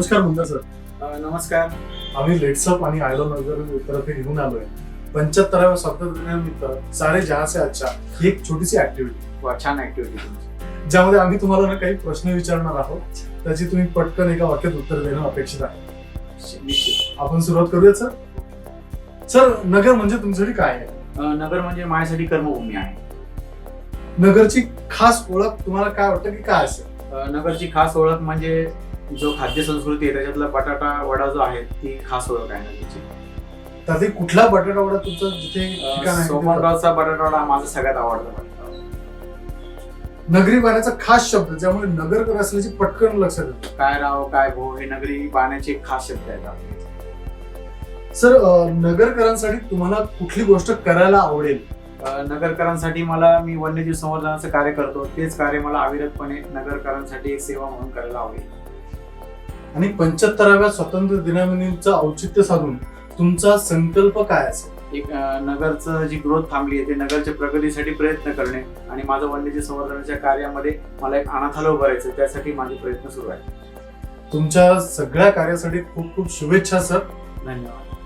नमस्कार म्हणता सर. नमस्कार. आम्ही लेट्सअप आणि आयलो नगर तर्फे घेऊन आलोय. पंच्याहत्तराव्या स्वातंत्र्यानिमित्त सारे जहा से अच्छा ही एक छोटीशी ऍक्टिव्हिटी छान ऍक्टिव्हिटी ज्यामध्ये आम्ही तुम्हाला ना काही प्रश्न विचारणार आहोत त्याची तुम्ही पटकन एका वाक्यात उत्तर देणं अपेक्षित आहे. आपण सुरुवात करूया सर? सर नगर म्हणजे तुमच्यासाठी काय आहे? नगर म्हणजे माझ्यासाठी कर्मभूमी आहे. नगरची खास ओळख तुम्हाला काय वाटतं की काय असेल? नगरची खास ओळख म्हणजे जो खाद्य संस्कृती आहे त्याच्यातला बटाटा वडा जो आहे ती खास ओळख आहे नगरची तर ते कुठला बटाटा वडा तुमचं जिथे ठिकाण आहे तिथे- सोमनगावचा बटाटा वडा माझा सगळ्यात आवडता बटाटा नगरी पाण्याचा खास शब्द ज्यामुळे नगर असल्याची पटकन लक्षात येतं. काय राव काय भो हे नगरी पाण्याचे एक खास शब्द आहेत आपले. सर अं, नगरकरांसाठी तुम्हाला कुठली गोष्ट करायला आवडेल? अ, नगरकरांसाठी मला मी वन्यजीव संवर्धनाचं कार्य करतो. तेच कार्य मला अविरतपणे नगरकरांसाठी एक सेवा म्हणून करायला आवडेल. आणि पंच्याहत्तराव्या स्वातंत्र्य दिनानिमित्तचं औचित्य साधून तुमचा संकल्प काय असेल? एक नगरचं जी ग्रोथ थांबली आहे ते नगरच्या प्रगतीसाठी प्रयत्न करणे आणि माझं वन्यजीव संवर्धनाच्या कार्यामध्ये मला एक अनाथाला उभारायचं त्यासाठी माझे प्रयत्न सुरू आहेत. तुमच्या सगळ्या कार्यासाठी खूप खूप शुभेच्छा सर. धन्यवाद.